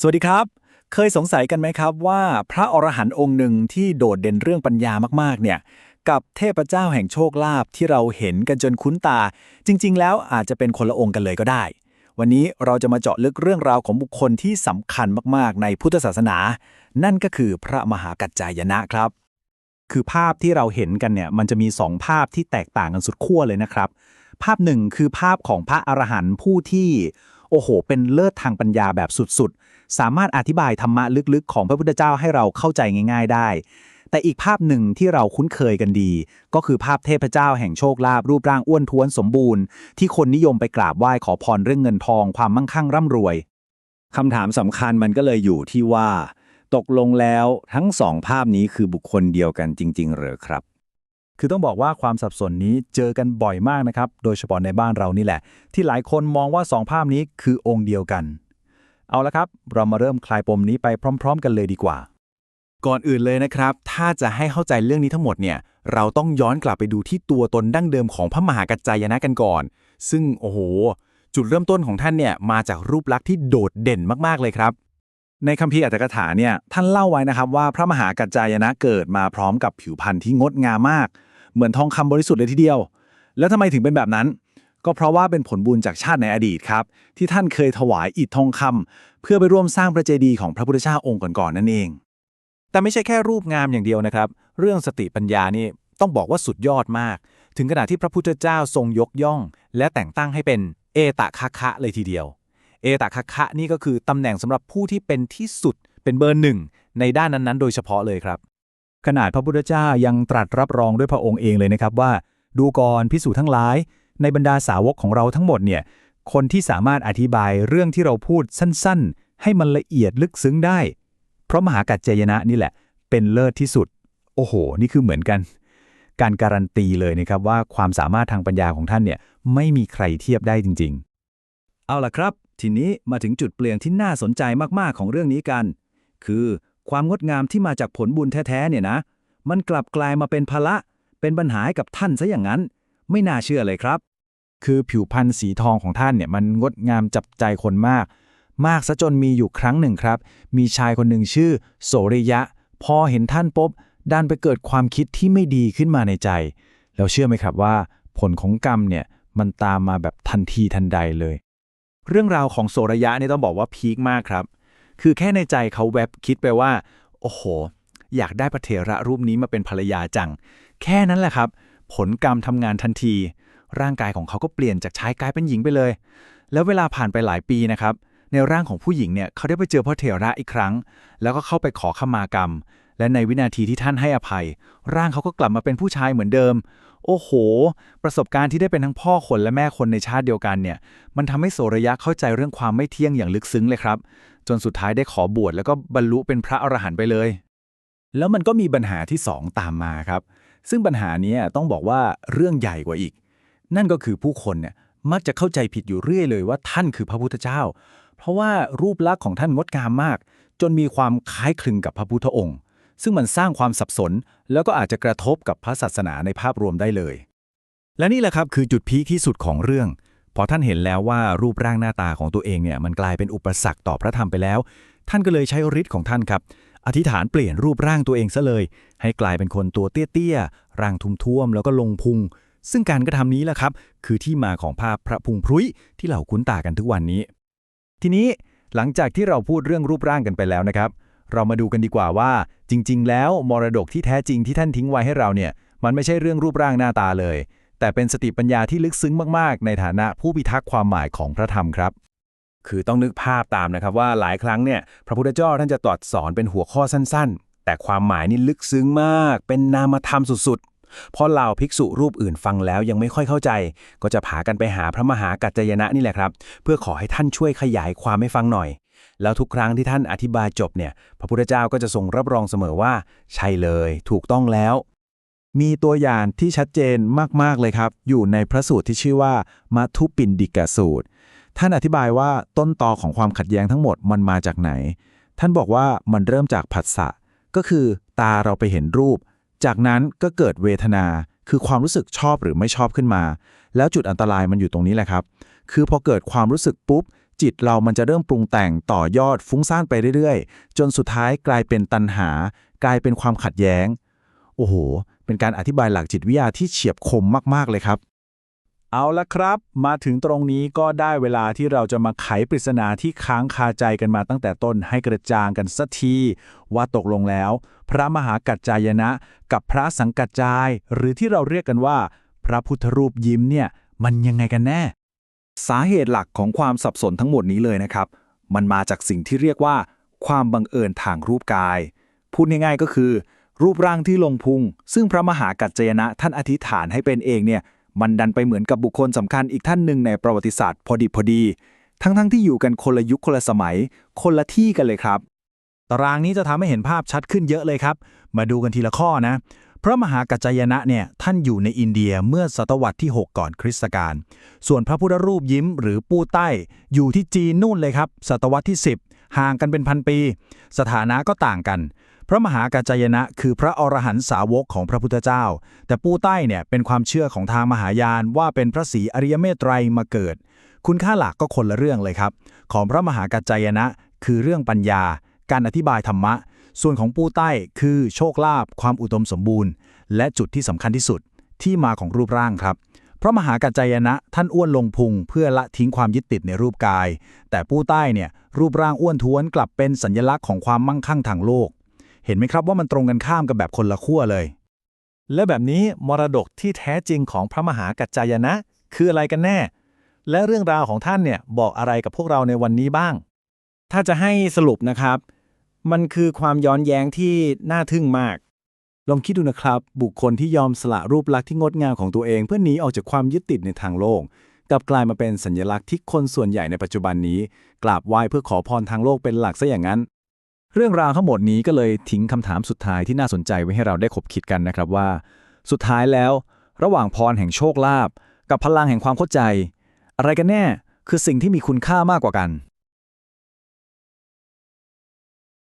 สวัสดีครับ เคยสงสัยกันไหมครับว่าพระอรหันต์องค์หนึ่งที่โดดเด่นเรื่องปัญญามากๆ เนี่ย กับเทพเจ้าแห่งโชคลาภที่เราเห็นกันจนคุ้นตา จริง ๆ แล้วอาจจะเป็นคนละองค์กันเลยก็ได้ วันนี้เราจะมาเจาะลึกเรื่องราวของบุคคลที่สำคัญมากๆ ในพุทธศาสนา นั่นก็คือพระมหากัจจายนะครับ คือภาพที่เราเห็นกันเนี่ยมันจะมี 2 ภาพที่แตกต่างกันสุดขั้วเลยนะครับ ภาพหนึ่งคือภาพของพระอรหันต์ผู้ที่ โอ้โห เป็นเลิศทางปัญญาแบบสุดๆ สามารถอธิบายธรรมะลึกๆ ของพระพุทธเจ้าให้เราเข้าใจง่าย ๆ ได้ แต่อีกภาพหนึ่งที่เราคุ้นเคยกันดี ก็คือภาพเทพเจ้าแห่งโชคลาภรูปร่างอ้วนท้วนสมบูรณ์ ที่คนนิยมไปกราบไหว้ขอพรเรื่องเงินทองความมั่งคั่งร่ำรวยคำถามสำคัญมันก็เลยอยู่ที่ว่า ตกลงแล้วทั้งสองภาพนี้คือบุคคลเดียวกันจริง ๆ หรือครับ คือต้องบอกว่าความสับสนนี้เจอกันบ่อยมากนะครับ โดยเฉพาะในบ้านเรานี่แหละ ที่หลายคนมองว่าสองภาพนี้คือองค์เดียวกัน เอาละครับ เรามาเริ่มคลายปมนี้ไปพร้อม ๆ กันเลยดีกว่า ก่อนอื่นเลยนะครับ ถ้าจะให้เข้าใจเรื่องนี้ทั้งหมดเนี่ย เราต้องย้อนกลับไปดูที่ตัวตนดั้งเดิมของพระมหากัจจายนะกันก่อน ซึ่งโอ้โห จุดเริ่มต้นของท่านเนี่ยมาจากรูปลักษณ์ที่โดดเด่นมากๆเลยครับในคัมภีร์อัตถกถาเนี่ยท่านเล่าไว้นะครับว่าพระมหากัจจายนะเกิดมาพร้อมกับผิวพรรณที่งดงามมาก เหมือนทองคำบริสุทธิ์เลยทีเดียว แล้วทำไมถึงเป็นแบบนั้น ก็เพราะว่าเป็นผลบุญจากชาติในอดีตครับ ที่ท่านเคยถวายอิฐทองคำเพื่อไปร่วมสร้างพระเจดีย์ของพระพุทธเจ้าองค์ก่อนๆนั่นเอง แต่ไม่ใช่แค่รูปงามอย่างเดียวนะครับ เรื่องสติปัญญานี่ต้องบอกว่าสุดยอดมาก ถึงขนาดที่พระพุทธเจ้าทรงยกย่อง และแต่งตั้งให้เป็นเอตะคะคะเลยทีเดียว เอตะคะคะนี่ก็คือตำแหน่งสำหรับผู้ที่เป็นที่สุดเป็นเบอร์หนึ่งในด้านนั้นๆ โดยเฉพาะเลยครับ ขนาดพระพุทธเจ้ายังตรัสรับรองด้วยพระองค์เองเลยนะครับว่า ดูก่อนพิสูจทั้งหลาย ในบรรดาสาวกของเราทั้งหมดเนี่ยคนที่สามารถอธิบายเรื่องที่เราพูดสั้นๆ ให้มันละเอียดลึกซึ้งได้ เพราะมหากัจจยนะนี่แหละ เป็นเลิศที่สุด โอ้โห นี่คือเหมือนกัน การการันตีเลยนะครับว่าความสามารถทางปัญญาของท่านเนี่ยไม่มีใครเทียบได้จริง ๆ เอาล่ะครับ ทีนี้มาถึงจุดเปลี่ยนที่น่าสนใจมากๆของเรื่องนี้กัน คือ ความงดงามที่มาจากผลบุญแท้ๆเนี่ยนะ มันกลับกลายมาเป็นภาระเป็นปัญหาให้กับท่านซะอย่างนั้น ไม่น่าเชื่อเลยครับ คือผิวพรรณสีทองของท่านเนี่ยมันงดงามจับใจคนมาก มากซะจนมีอยู่ครั้งหนึ่งครับ มีชายคนหนึ่งชื่อ โสริยะ พอเห็นท่านปุ๊บดันไปเกิดความคิดที่ไม่ดีขึ้นมาในใจ แล้วเชื่อไหมครับว่า ผลของกรรมเนี่ยมันตามมาแบบทันทีทันใดเลย เรื่องราวของโสระยะนี่ต้องบอกว่าพีคมากครับ คือแค่ในใจเขาแวบคิดไปว่า โอ้โห อยากได้พระเถระรูปนี้มาเป็นภรรยาจัง แค่นั้นแหละครับ ผลกรรมทำงานทันที ร่างกายของเขาก็เปลี่ยนจากชายกลายเป็นหญิงไปเลย แล้วเวลาผ่านไปหลายปีนะครับ ในร่างของผู้หญิงเนี่ยเขาได้ไปเจอพระเถระอีกครั้ง แล้วก็เข้าไปขอขมากรรม และในวินาทีที่ท่านให้อภัย ร่างเขาก็กลับมาเป็นผู้ชายเหมือนเดิมโอ้โห ประสบการณ์ที่ได้เป็นทั้งพ่อคนและแม่คนในชาติเดียวกันเนี่ย มันทำให้โสระยะเข้าใจเรื่องความไม่เที่ยงอย่างลึกซึ้งเลยครับ จนสุดท้ายได้ขอบวชแล้วก็บรรลุเป็นพระอรหันต์ไปเลย แล้วมันก็มีปัญหาที่สองตามมาครับ ซึ่งปัญหานี้ต้องบอกว่าเรื่องใหญ่กว่าอีก นั่นก็คือผู้คนเนี่ยมักจะเข้าใจผิดอยู่เรื่อยเลยว่าท่านคือพระพุทธเจ้า เพราะว่ารูปลักษณ์ของท่านงดงามมาก จนมีความคล้ายคลึงกับพระพุทธองค์ ซึ่งมันสร้างความสับสน แล้วก็อาจจะกระทบกับพระศาสนาในภาพรวมได้เลย และนี่แหละครับคือจุดพีคที่สุดของเรื่อง พอท่านเห็นแล้วว่ารูปร่างหน้าตาของตัวเองเนี่ยมันกลายเป็นอุปสรรคต่อพระธรรมไปแล้ว ท่านก็เลยใช้ฤทธิ์ของท่านครับ อธิษฐานเปลี่ยนรูปร่างตัวเองซะเลย ให้กลายเป็นคนตัวเตี้ยๆร่างทุ้มๆแล้วก็ลงพุง ซึ่งการกระทำนี้แหละครับ คือที่มาของภาพพระพุงพรุ้ยที่เราคุ้นตากันทุกวันนี้ ทีนี้หลังจากที่เราพูดเรื่องรูปร่างกันไปแล้วนะครับ เรามาดูกันดีกว่าว่า จริง ๆ แล้วมรดกที่แท้จริงที่ท่านทิ้งไว้ให้เราเนี่ยมันไม่ใช่เรื่องรูปร่างหน้าตาเลย แต่เป็นสติปัญญาที่ลึกซึ้งมากๆ ในฐานะผู้พิทักษ์ความหมายของพระธรรมครับ คือต้องนึกภาพตามนะครับว่าหลายครั้งเนี่ยพระพุทธเจ้าท่านจะตรัสสอนเป็นหัวข้อสั้นๆ แต่ความหมายนี่ลึกซึ้งมาก เป็นนามธรรมสุดๆพอเหล่าภิกษุรูปอื่นฟังแล้วยังไม่ค่อยเข้าใจ ก็จะพากันไปหาพระมหากัจจายนะนี่แหละครับ เพื่อขอให้ท่านช่วยขยายความให้ฟังหน่อย แล้วทุกครั้งที่ท่านอธิบายจบเนี่ย พระพุทธเจ้าก็จะทรงรับรองเสมอว่า ใช่เลย ถูกต้องแล้ว มีตัวอย่างที่ชัดเจนมาก ๆ เลยครับ อยู่ในพระสูตรที่ชื่อว่ามัทุปินดิกะสูตร ท่านอธิบายว่าต้นตอของความขัดแย้งทั้งหมดมันมาจากไหน ท่านบอกว่ามันเริ่มจากผัสสะ ก็คือตาเราไปเห็นรูป จากนั้นก็เกิดเวทนา คือความรู้สึกชอบหรือไม่ชอบขึ้นมา แล้วจุดอันตรายมันอยู่ตรงนี้แหละครับ คือพอเกิดความรู้สึกปุ๊บ จิตเรามันจะเริ่มปรุงแต่งต่อยอดฟุ้งซ่านไปเรื่อย ๆ จนสุดท้ายกลายเป็นตัณหา กลายเป็นความขัดแย้ง โอ้โห เป็นการอธิบายหลักจิตวิทยาที่เฉียบคมมากๆเลยครับ เอาละครับ มาถึงตรงนี้ก็ได้เวลาที่เราจะมาไขปริศนาที่ค้างคาใจกันมาตั้งแต่ต้นให้กระจ่างกันสักที ว่าตกลงแล้ว พระมหากัจจายนะ กับพระสังกัจจาย หรือที่เราเรียกกันว่า พระพุทธรูปยิ้มเนี่ยมันยังไงกันแน่ สาเหตุหลักของความสับสนทั้งหมดนี้เลยนะครับ มันมาจากสิ่งที่เรียกว่า ความบังเอิญทางรูปกาย พูดง่ายๆก็คือ รูปร่างที่ลงพุง ซึ่งพระมหากัจจยนะท่านอธิษฐานให้เป็นเองเนี่ยมันดันไปเหมือนกับบุคคลสำคัญอีกท่านหนึ่งในประวัติศาสตร์พอดีพอดี ทั้งๆที่อยู่กันคนละยุคคนละสมัย คนละที่กันเลยครับ ตารางนี้จะทำให้เห็นภาพชัดขึ้นเยอะเลยครับ มาดูกันทีละข้อนะ พระมหากัจจายนะเนี่ยท่านอยู่ในอินเดียเมื่อศตวรรษที่ 6 ก่อนคริสตกาล ส่วนพระพุทธรูปยิ้มหรือปู้ใต้ อยู่ที่จีนนู่นเลยครับ ศตวรรษที่ 10 ห่างกันเป็นพันปี สถานะก็ต่างกัน พระมหากัจจายนะ คือพระอรหันตสาวกของพระพุทธเจ้า แต่ปู้ใต้เนี่ยเป็นความเชื่อของทางมหายานว่าเป็นพระศรีอริยเมตไตรมาเกิด คุณค่าหลักก็คนละเรื่องเลยครับ ของพระมหากัจจายนะ คือเรื่องปัญญา การอธิบายธรรมะ ส่วนของปู้ใต้คือโชคลาภความอุดมสมบูรณ์ และจุดที่สำคัญที่สุดที่มาของรูปร่างครับพระมหากัจจายนะ ท่านอ้วนลงพุงเพื่อละทิ้งความยึดติดในรูปกาย แต่ปู้ใต้เนี่ยรูปร่างอ้วนท้วนกลับเป็นสัญลักษณ์ของความมั่งคั่งทางโลก เห็นไหมครับว่ามันตรงกันข้ามกับแบบคนละขั้วเลย และแบบนี้มรดกที่แท้จริงของพระมหากัจจายนะ คืออะไรกันแน่ และเรื่องราวของท่านเนี่ยบอกอะไรกับพวกเราในวันนี้บ้าง ถ้าจะให้สรุปนะครับ มันคือความย้อนแย้งที่น่าทึ่งมาก ลองคิดดูนะครับ บุคคลที่ยอมสละรูปลักษณ์ที่งดงามของตัวเอง เพื่อหนีออกจากความยึดติดในทางโลกกลับกลายมาเป็นสัญลักษณ์ที่คนส่วนใหญ่ในปัจจุบันนี้ กราบไหว้เพื่อขอพรทางโลกเป็นหลักซะอย่างนั้น เรื่องราวทั้งหมดนี้ก็เลยทิ้งคำถามสุดท้ายที่น่าสนใจไว้ให้เราได้ขบคิดกันนะครับว่า สุดท้ายแล้ว ระหว่างพรแห่งโชคลาภกับพลังแห่งความเข้าใจ อะไรกันแน่คือสิ่งที่มีคุณค่ามากกว่ากัน